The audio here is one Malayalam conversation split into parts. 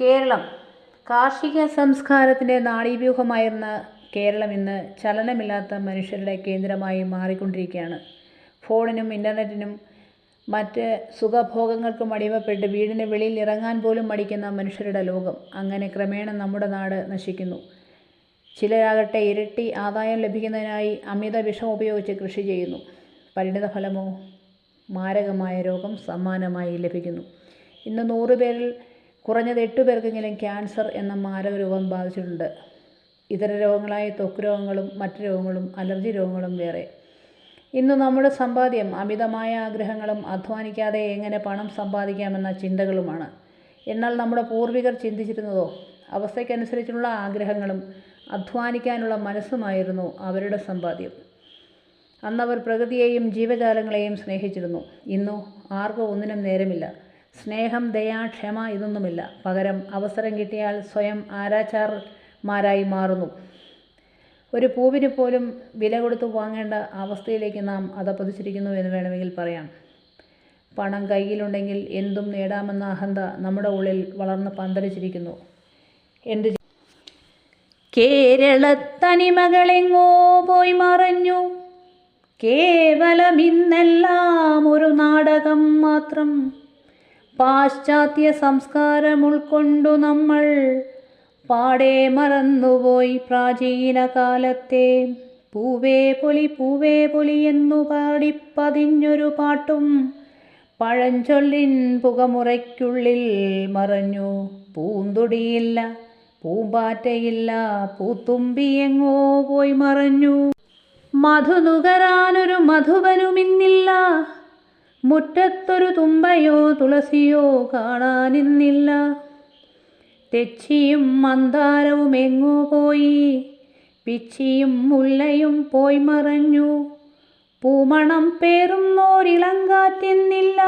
കേരളം. കാർഷിക സംസ്കാരത്തിന്റെ നാഡീവ്യൂഹമായിരുന്ന കേരളം ഇന്ന് ചലനമില്ലാത്ത മനുഷ്യരുടെ കേന്ദ്രമായി മാറിക്കൊണ്ടിരിക്കുകയാണ്. ഫോണിനും ഇന്റർനെറ്റിനും മറ്റ് സുഖഭോഗങ്ങൾക്കും അടിമപ്പെട്ട് വീടിന് വെളിയിൽ ഇറങ്ങാൻ പോലും മടിക്കുന്ന മനുഷ്യരുടെ ലോകം അങ്ങനെ ക്രമേണ നമ്മുടെ നാട് നശിക്കുന്നു. ചിലരാകട്ടെ ഇരട്ടി ആദായം ലഭിക്കുന്നതിനായി അമിത വിഷം ഉപയോഗിച്ച് കൃഷി ചെയ്യുന്നു. പരിണിത ഫലമോ മാരകമായ രോഗം സമ്മാനമായി ലഭിക്കുന്നു. ഇന്ന് നൂറ് പേരിൽ കുറഞ്ഞത് എട്ട് പേർക്കെങ്കിലും ക്യാൻസർ എന്ന മാരക രോഗം ബാധിച്ചിട്ടുണ്ട്. ഇതര രോഗങ്ങളായ ത്വക്ക് രോഗങ്ങളും മറ്റ് രോഗങ്ങളും അലർജി രോഗങ്ങളും വേറെ. ഇന്ന് നമ്മുടെ സമ്പാദ്യം അമിതമായ ആഗ്രഹങ്ങളും അധ്വാനിക്കാതെ എങ്ങനെ പണം സമ്പാദിക്കാമെന്ന ചിന്തകളുമാണ്. എന്നാൽ നമ്മുടെ പൂർവികർ ചിന്തിച്ചിരുന്നതോ? അവസ്ഥയ്ക്കനുസരിച്ചുള്ള ആഗ്രഹങ്ങളും അധ്വാനിക്കാനുള്ള മനസ്സുമായിരുന്നു അവരുടെ സമ്പാദ്യം. അന്നവർ പ്രകൃതിയെയും ജീവജാലങ്ങളെയും സ്നേഹിച്ചിരുന്നു. ഇന്നോ ആർക്കും ഒന്നിനും നേരമില്ല. സ്നേഹം ദയ ക്ഷമ ഇതൊന്നുമില്ല. പകരം അവസരം കിട്ടിയാൽ സ്വയം ആരാച്ചാർമാരായി മാറുന്നു. ഒരു പൂവിന് പോലും വില കൊടുത്ത് വാങ്ങേണ്ട അവസ്ഥയിലേക്ക് നാം അതപ്പതിച്ചിരിക്കുന്നു എന്ന് വേണമെങ്കിൽ പറയാം. പണം കയ്യിലുണ്ടെങ്കിൽ എന്തും നേടാമെന്ന അഹന്ത നമ്മുടെ ഉള്ളിൽ വളർന്ന് പന്തലിച്ചിരിക്കുന്നു. എന്ത് കേരളത്തനിമകളെങ്ങോ പോയി മറഞ്ഞു. കേവലം ഇന്നെല്ലാം ഒരു നാടകം മാത്രം. പാശ്ചാത്യ സംസ്കാരം ഉൾക്കൊണ്ടു നമ്മൾ പാടെ മറന്നുപോയി പ്രാചീന കാലത്തെ പൂവേ പൊലി പൂവേ പൊലി എന്നു പാടിപ്പതിഞ്ഞൊരു പാട്ടും പഴഞ്ചൊല്ലിൻ പുകമുറയ്ക്കുള്ളിൽ മറഞ്ഞു. പൂന്തുടിയില്ല പൂമ്പാറ്റയില്ല പൂത്തുമ്പി എങ്ങോ പോയി മറഞ്ഞു. മധു നുകരാനൊരു മധുവനുമിന്നില്ല. മുറ്റത്തൊരു തുമ്പയോ തുളസിയോ കാണാനിന്നില്ല. തെച്ചിയും മന്ദാരവും എങ്ങോ പോയി. പിച്ചിയും മുല്ലയും പോയി മറഞ്ഞു. പൂമണം പേറുന്നോരിളങ്കാറ്റിന്നില്ല.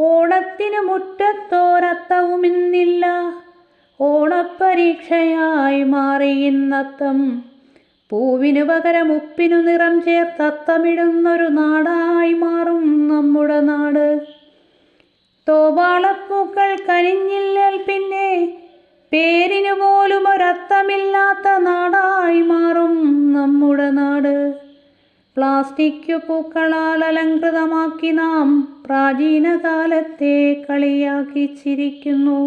ഓണത്തിന് മുറ്റത്തോരത്തവുമിന്നില്ല. ഓണപ്പരീക്ഷയായി മാറി ഇന്നത്തം പൂവിനു പകരം ഉപ്പിനു നിറം ചേർത്തത്തമിടുന്നൊരു നാടായി മാറും. കനിഞ്ഞില്ലേൽ പിന്നെ പേരിനു പോലും ഒരർത്ഥമില്ലാത്ത നാടായി മാറും നമ്മുടെ നാട്. പ്ലാസ്റ്റിക് പൂക്കളാൽ അലങ്കൃതമാക്കി നാം പ്രാചീന കാലത്തെ കളിയാക്കി ചിരിക്കുന്നു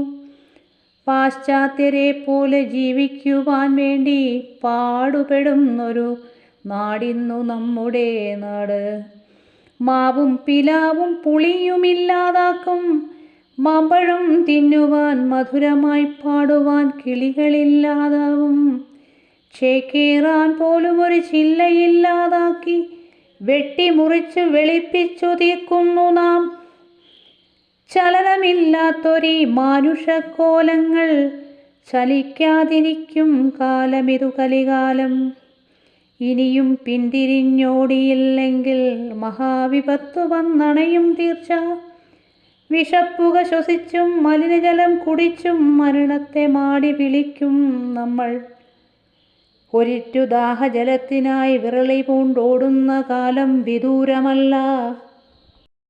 പാശ്ചാത്യരെ പോലെ ജീവിക്കുവാൻ വേണ്ടി പാടുപെടുന്നൊരു നാടിന്നു നമ്മുടെ നാട്. മാവും പിലാവും പുളിയുമില്ലാതാക്കും മാമ്പഴം തിന്നുവാൻ മധുരമായി പാടുവാൻ കിളികളില്ലാതാവും. ചേക്കേറാൻ പോലും ഒരു ചില്ലയില്ലാതാക്കി വെട്ടിമുറിച്ച് വെളിപ്പിച്ചു തീക്കുന്നു നാം. ചലനമില്ലാത്തൊരീ മാനുഷക്കോലങ്ങൾ ചലിക്കാതിരിക്കും കാലമിതു കലികാലം. ഇനിയും പിന്തിരിഞ്ഞോടിയില്ലെങ്കിൽ മഹാവിപത്തു വന്നണയും തീർച്ച. വിഷപ്പുക ശ്വസിച്ചും മലിനജലം കുടിച്ചും മരണത്തെ മാടി വിളിക്കും നമ്മൾ. ഒരിറ്റുദാഹജലത്തിനായി വിരളി പൂണ്ടോടുന്ന കാലം വിദൂരമല്ല.